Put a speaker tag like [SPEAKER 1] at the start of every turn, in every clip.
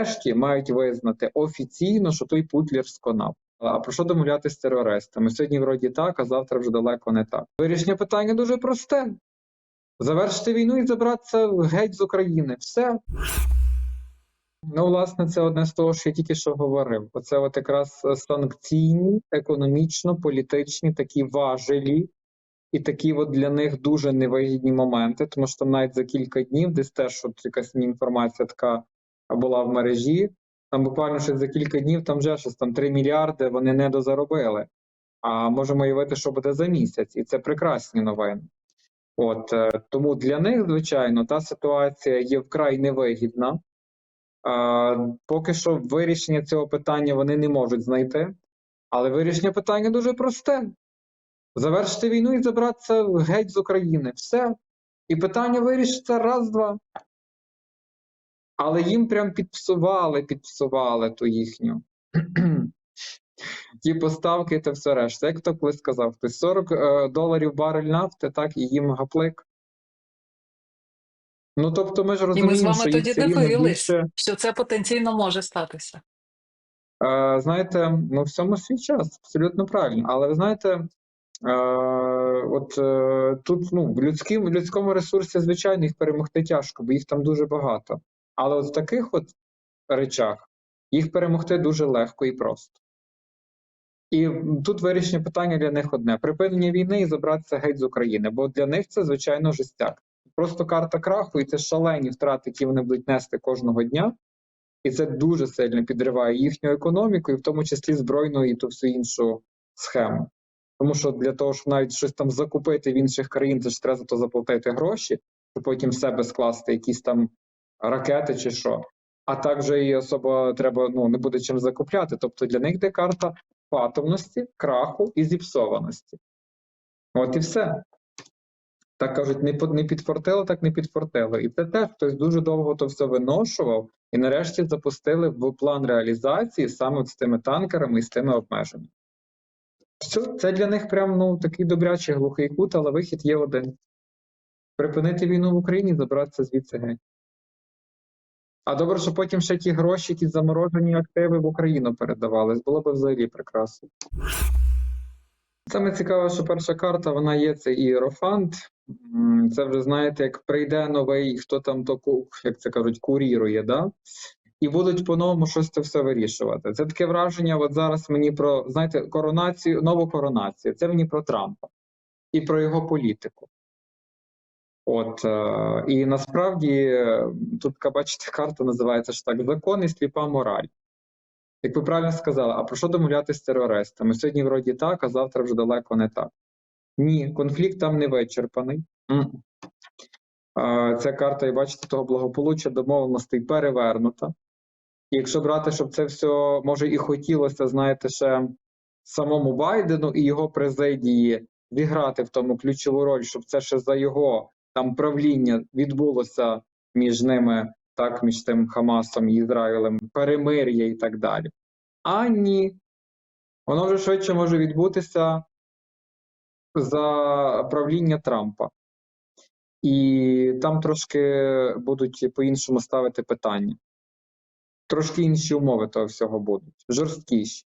[SPEAKER 1] нарешті мають визнати офіційно, що той Путлер сконав. А про що домовлятися з терористами? Сьогодні вроді так, а завтра вже далеко не так. Вирішення питання дуже просте: завершити війну і забратися геть з України. Все. Ну, власне, це одне з того, що я тільки що говорив. Оце от якраз санкційні, економічно-політичні такі важелі, і такі от для них дуже невигідні моменти, тому що там навіть за кілька днів, десь теж от якась інформація така була в мережі. Там буквально щось за кілька днів, там вже щось там 3 мільярди вони не дозаробили. А можемо уявити, що буде за місяць, і це прекрасні новини. От е, тому для них, звичайно, та ситуація є вкрай невигідна. А, поки що вирішення цього питання вони не можуть знайти, але вирішення питання дуже просте: завершити війну і забратися геть з України. Все. І питання вирішиться раз-два. Але їм прям підпсували, підпсували ту їхню. Ті поставки та все решта. Як хто колись сказав, хтось 40 е, доларів барель нафти, так і їм гаплик. Ну тобто ми ж
[SPEAKER 2] І ми з вами тоді дивились,
[SPEAKER 1] більше.
[SPEAKER 2] що це потенційно може статися.
[SPEAKER 1] Е, знаєте, ну всьому свій час, абсолютно правильно. Але ви знаєте, е, от е, тут ну, в, людським, в людському ресурсі, звичайно, їх перемогти тяжко, бо їх там дуже багато. Але от в таких от речах їх перемогти дуже легко і просто. І тут вирішення питання для них одне: припинення війни і забратися геть з України. Бо для них це, звичайно, жестяк. Просто карта краху, і це шалені втрати, які вони будуть нести кожного дня. І це дуже сильно підриває їхню економіку, і в тому числі збройну і ту всю іншу схему. Тому що для того, щоб навіть щось там закупити в інших країн, це ж треба за то заплатити гроші, щоб потім в себе скласти якісь там ракети чи що. А також і особо треба ну не буде чим закупляти. Тобто для них де карта патовності, краху і зіпсованості. От і все. Так кажуть, не, не підфортило, так не підфортило. І це теж хтось дуже довго то все виношував, і нарешті запустили в план реалізації саме з тими танкерами і з тими обмеженнями. Все, це для них прям ну, такий добрячий глухий кут, але вихід є один: припинити війну в Україні, забратися звідси геть. А добре, що потім ще ті гроші, ті заморожені активи в Україну передавались. Було б взагалі прекрасно. Саме цікаве, що перша карта вона є це іерофант. Це вже знаєте, як прийде новий, хто там то як це кажуть, курірує, да? І будуть по-новому щось це все вирішувати. Це таке враження. От зараз мені про знаєте, коронацію, нову коронацію. Це мені про Трампа і про його політику. От е, і насправді е, тут, така, бачите, карта називається ж так: закон і сліпа мораль. Як ви правильно сказали, а про що домовлятися з терористами? Сьогодні вроді так, а завтра вже далеко не так. Ні, конфлікт там не вичерпаний. Е, Ця карта, і бачите, того благополуччя домовленостей перевернута. І якщо брати, щоб це все може і хотілося, знаєте, ще самому Байдену і його президії зіграти в тому ключову роль, щоб це ще за його там правління відбулося між ними, так, між тим Хамасом і Ізраїлем, перемир'я і так далі. А ні. Воно вже швидше може відбутися за правління Трампа. І там трошки будуть по-іншому ставити питання. Трошки інші умови того всього будуть, жорсткіші.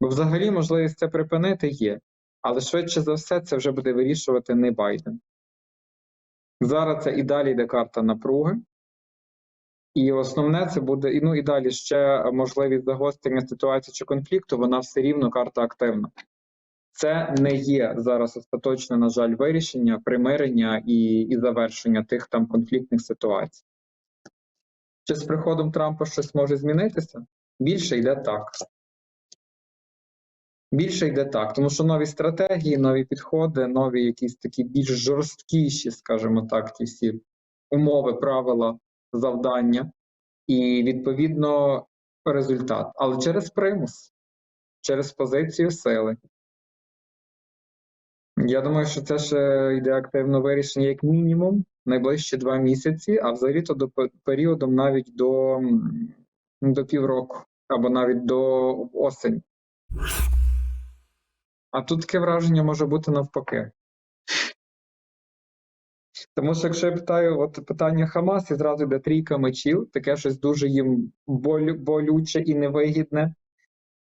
[SPEAKER 1] Бо взагалі можливість це припинити є, але швидше за все це вже буде вирішувати не Байден. Зараз це і далі йде карта напруги. І основне це буде, ну і далі ще можливість загострення ситуації чи конфлікту, вона все рівно карта активна. Це не є зараз остаточне, на жаль, вирішення, примирення і, і завершення тих там конфліктних ситуацій. Чи з приходом Трампа щось може змінитися? Більше йде так. Більше йде так, тому що нові стратегії, нові підходи, нові якісь такі більш жорсткіші, скажімо так, ті всі умови, правила, завдання, і відповідно результат. Але через примус, через позицію сили. Я думаю, що це ще йде активне вирішення як мінімум найближчі два місяці, а взагалі-то до пе- періодом навіть до, до півроку або навіть до осені. А тут таке враження може бути навпаки. Тому що якщо я питаю от питання Хамас, і зразу йде трійка мечів, таке щось дуже їм болю, болюче і невигідне.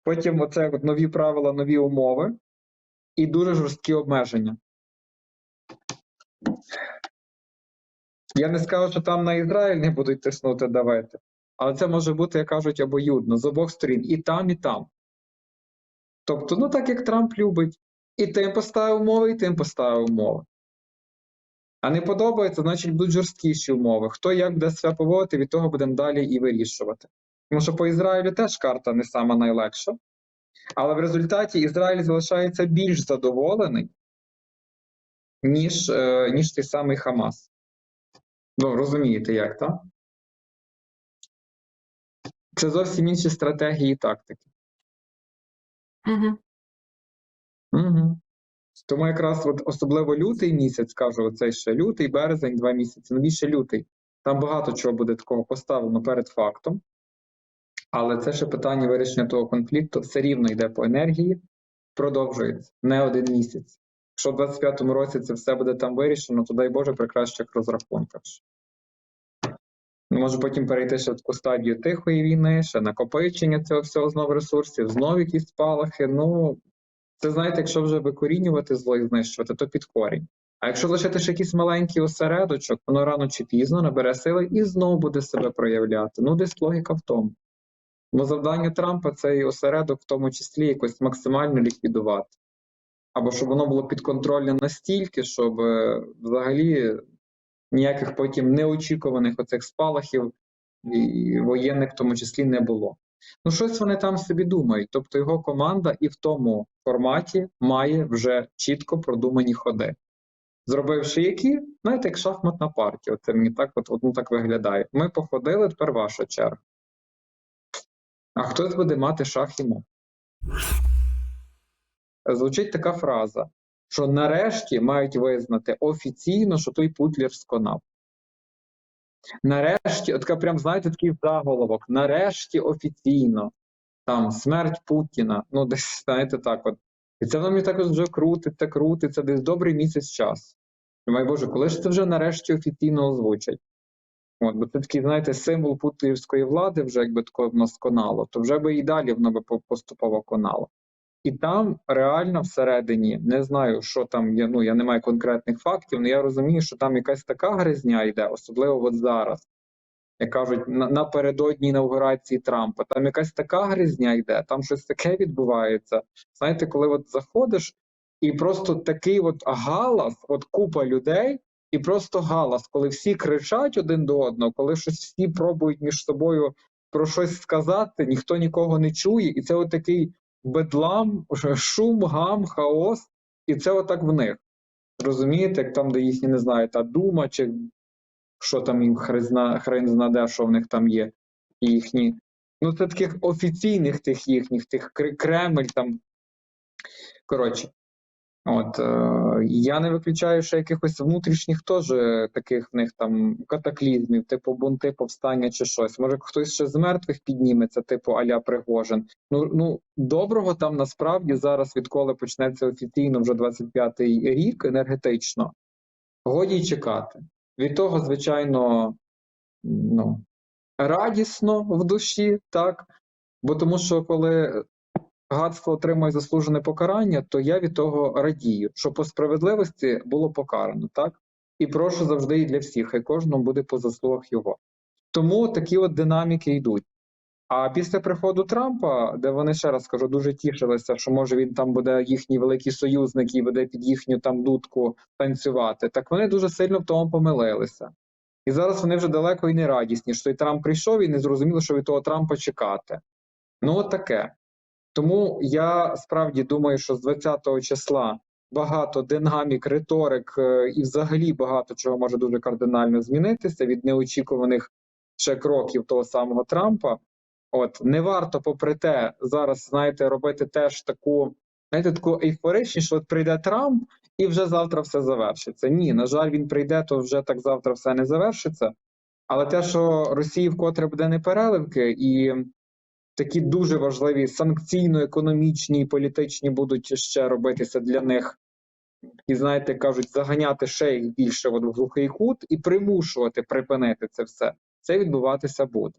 [SPEAKER 1] Потім оце от нові правила, нові умови і дуже жорсткі обмеження. Я не скажу, що там на Ізраїль не будуть тиснути давити, але це може бути, як кажуть, обоюдно з обох сторін, і там, і там. Тобто, ну так як Трамп любить, і тим поставив умови, і тим поставив умови. А не подобається, значить будуть жорсткіші умови. Хто як буде себе поводити, від того будемо далі і вирішувати. Тому що по Ізраїлю теж карта не сама найлегша. Але в результаті Ізраїль залишається більш задоволений, ніж, е, ніж той самий Хамас. Ну, розумієте, як, так? Це зовсім інші стратегії і тактики.
[SPEAKER 2] Угу.
[SPEAKER 1] Угу. Тому якраз от особливо лютий місяць, кажу, оцей ще лютий, березень, два місяці, ну більше лютий. Там багато чого буде такого поставлено перед фактом. Але це ще питання вирішення того конфлікту все рівно йде по енергії, продовжується не один місяць. Якщо в 25-му році це все буде там вирішено, то дай Боже при кращих розрахунках. Може потім перейти ще в таку стадію тихої війни, ще накопичення цього всього знову ресурсів, знову якісь спалахи. Ну, це знаєте, якщо вже викорінювати зло і знищувати, то під корінь. А якщо лишити ще якийсь маленький осередочок, воно рано чи пізно набере сили і знову буде себе проявляти. Ну, десь логіка в тому. Бо завдання Трампа цей осередок в тому числі якось максимально ліквідувати. Або щоб воно було підконтрольне настільки, щоб е, взагалі ніяких потім неочікуваних оцих спалахів воєнних в тому числі не було. Ну, щось вони там собі думають. Тобто його команда і в тому форматі має вже чітко продумані ходи. Зробивши які, знаєте, як шахматна партія. Це мені так от, от, ну, так виглядає. Ми походили, тепер ваша черга. А хтось буде мати шах і мат. Звучить така фраза, що нарешті мають визнати офіційно, що той Путлер сконав. Нарешті, от прям, знаєте, такий заголовок. Нарешті офіційно. Там смерть Путіна. Ну, десь, знаєте, так от. І це воно мені також вже крутиться, крутиться, десь добрий місяць часу. Думаю, Боже, коли ж це вже нарешті офіційно озвучать? От, бо це такий, знаєте, символ путлівської влади, вже якби такого в нас конало, то вже би і далі воно би поступово конало. І там реально всередині, не знаю, що там є, ну я не маю конкретних фактів, але я розумію, що там якась така гризня йде, особливо от зараз. Як кажуть, на, напередодні інаугурації Трампа, там якась така гризня йде, там щось таке відбувається. Знаєте, коли от заходиш, і просто такий от галас, от купа людей, і просто галас, коли всі кричать один до одного, коли щось всі пробують між собою про щось сказати, ніхто нікого не чує, і це от такий бедлам, шум, гам, хаос, і це отак в них. Розумієте, як там, де їхні, не знаю, та дума, чи що там їм хризна, хрен знаде, що в них там є, їхні. Ну, це таких офіційних тих їхніх, тих Кремль там. Коротше. От, е, я не виключаю ще якихось внутрішніх теж таких в них там катаклізмів, типу бунти, повстання чи щось. Може, хтось ще з мертвих підніметься, типу Аля Пригожин. Ну, ну доброго там насправді зараз, відколи почнеться офіційно вже 25-й рік енергетично, годі чекати. Від того, звичайно, ну, радісно в душі, так. Бо тому що коли гадство отримує заслужене покарання, то я від того радію, що по справедливості було покарано, так? І прошу завжди і для всіх, хай кожному буде по заслугах його. Тому такі от динаміки йдуть. А після приходу Трампа, де вони ще раз кажу, дуже тішилися, що може він там буде їхній великий союзник і буде під їхню там дудку танцювати, так вони дуже сильно в тому помилилися. І зараз вони вже далеко і не радісні, що той Трамп прийшов і не зрозуміло, що від того Трампа чекати. Ну, от таке. Тому я справді думаю, що з 20-го числа багато динамік, риторик е, і взагалі багато чого може дуже кардинально змінитися від неочікуваних ще кроків того самого Трампа. От не варто, попри те, зараз знаєте, робити теж таку, знаєте, таку ейфоричність, що от прийде Трамп і вже завтра все завершиться. Ні, на жаль, він прийде, то вже так завтра все не завершиться. Але те, що Росії вкотре буде непереливки, і такі дуже важливі санкційно-економічні і політичні будуть ще робитися для них і знаєте, кажуть, заганяти ще їх більше в глухий кут і примушувати припинити це все. Це відбуватися буде.